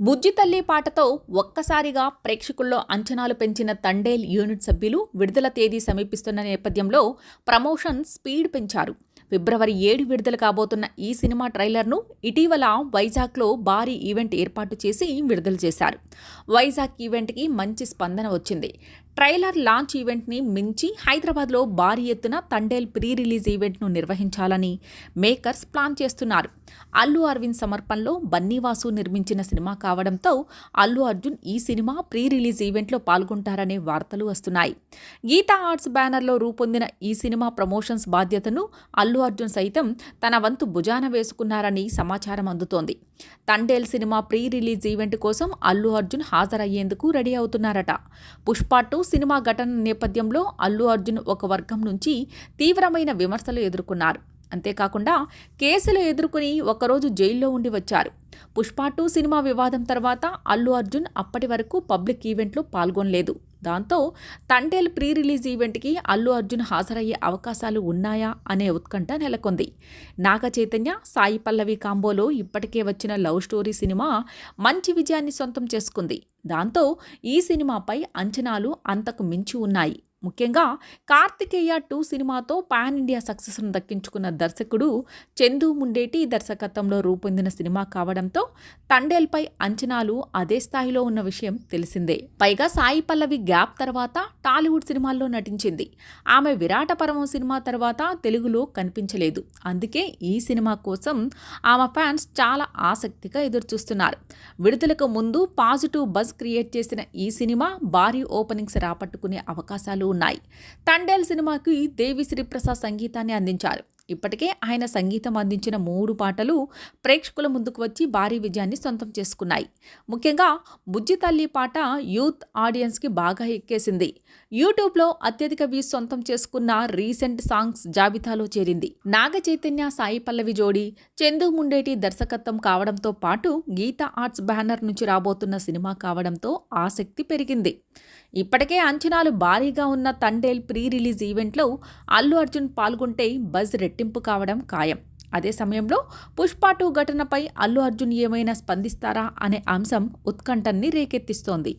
బుజ్జి తల్లి పాటతో ఒక్కసారిగా ప్రేక్షకుల్లో అంచనాలు పెంచిన తండేల్ యూనిట్ సభ్యులు విడుదల తేదీ సమీపిస్తున్న నేపథ్యంలో ప్రమోషన్ స్పీడ్ పెంచారు. ఫిబ్రవరి ఏడు విడుదల కాబోతున్న ఈ సినిమా ట్రైలర్ను ఇటీవల వైజాగ్లో భారీ ఈవెంట్ ఏర్పాటు చేసి విడుదల చేశారు. వైజాగ్ ఈవెంట్కి మంచి స్పందన వచ్చింది. ట్రైలర్ లాంచ్ ఈవెంట్ని మించి హైదరాబాద్లో భారీ ఎత్తున తండేల్ ప్రీ రిలీజ్ ఈవెంట్ను నిర్వహించాలని మేకర్స్ ప్లాన్ చేస్తున్నారు. అల్లు అరవింద్ సమర్పణలో బన్నీవాసు నిర్మించిన సినిమా కావడంతో అల్లు అర్జున్ ఈ సినిమా ప్రీ రిలీజ్ ఈవెంట్లో పాల్గొంటారనే వార్తలు వస్తున్నాయి. గీతా ఆర్ట్స్ బ్యానర్లో రూపొందిన ఈ సినిమా ప్రమోషన్స్ బాధ్యతను అల్లు అర్జున్ సైతం తన వంతు భుజాన వేసుకున్నారని సమాచారం అందుతోంది. Thandel cinema pre release event కోసం అల్లు అర్జున్ హాజరయ్యేందుకు రెడీ అవుతున్నారట. పుష్ప టూ సినిమా ఘటన నేపథ్యంలో అల్లు అర్జున్ ఒక వర్గం నుంచి తీవ్రమైన విమర్శలు ఎదుర్కొన్నారు. అంతేకాకుండా కేసులు ఎదుర్కొని ఒకరోజు జైల్లో ఉండి వచ్చారు. పుష్ప టూ సినిమా వివాదం తర్వాత అల్లు అర్జున్ అప్పటి వరకు పబ్లిక్ ఈవెంట్లో పాల్గొనలేదు. దాంతో తండేల్ ప్రీ రిలీజ్ ఈవెంట్కి అల్లు అర్జున్ హాజరయ్యే అవకాశాలు ఉన్నాయా అనే ఉత్కంఠ నెలకొంది. నాగ చైతన్య సాయి పల్లవి కాంబోలో ఇప్పటికే వచ్చిన లవ్ స్టోరీ సినిమా మంచి విజయాన్ని సొంతం చేసుకుంది. దాంతో ఈ సినిమాపై అంచనాలు అంతకు మించి ఉన్నాయి. ముఖ్యంగా కార్తికేయ టూ సినిమాతో పాన్ ఇండియా సక్సెస్ను దక్కించుకున్న దర్శకుడు చందు ముండేటి దర్శకత్వంలో రూపొందిన సినిమా కావడంతో తండేల్పై అంచనాలు అదే స్థాయిలో ఉన్న విషయం తెలిసిందే. పైగా సాయి పల్లవి గ్యాప్ తర్వాత టాలీవుడ్ సినిమాల్లో నటించింది. ఆమె విరాట పరమం సినిమా తర్వాత తెలుగులో కనిపించలేదు. అందుకే ఈ సినిమా కోసం ఆమె ఫ్యాన్స్ చాలా ఆసక్తిగా ఎదురుచూస్తున్నారు. విడుదలకు ముందు పాజిటివ్ బజ్ క్రియేట్ చేసిన ఈ సినిమా భారీ ఓపెనింగ్స్ రాపట్టుకునే అవకాశాలు ఉన్నాయి. తండేల్ సినిమాకి దేవిశ్రీ ప్రసాద్ సంగీతాన్ని అందించారు. ఇప్పటికే ఆయన సంగీతం అందించిన మూడు పాటలు ప్రేక్షకుల ముందుకు వచ్చి భారీ విజయాన్ని సొంతం చేసుకున్నాయి. ముఖ్యంగా బుజ్జి తల్లి పాట యూత్ ఆడియన్స్కి బాగా ఎక్కేసింది. యూట్యూబ్లో అత్యధిక వ్యూస్ సొంతం చేసుకున్న రీసెంట్ సాంగ్స్ జాబితాలో చేరింది. నాగ చైతన్య సాయి పల్లవి జోడి చందు ముండేటి దర్శకత్వం కావడంతో పాటు గీత ఆర్ట్స్ బ్యానర్ నుంచి రాబోతున్న సినిమా కావడంతో ఆసక్తి పెరిగింది. ఇప్పటికే అంచనాలు భారీగా ఉన్న తండేల్ ప్రీ రిలీజ్ ఈవెంట్లో అల్లు అర్జున్ పాల్గొంటే బజ్ రెట్టింపు కావడం ఖాయం. అదే సమయంలో పుష్ప టూ ఘటనపై అల్లు అర్జున్ ఏమైనా స్పందిస్తారా అనే అంశం ఉత్కంఠన్ని రేకెత్తిస్తోంది.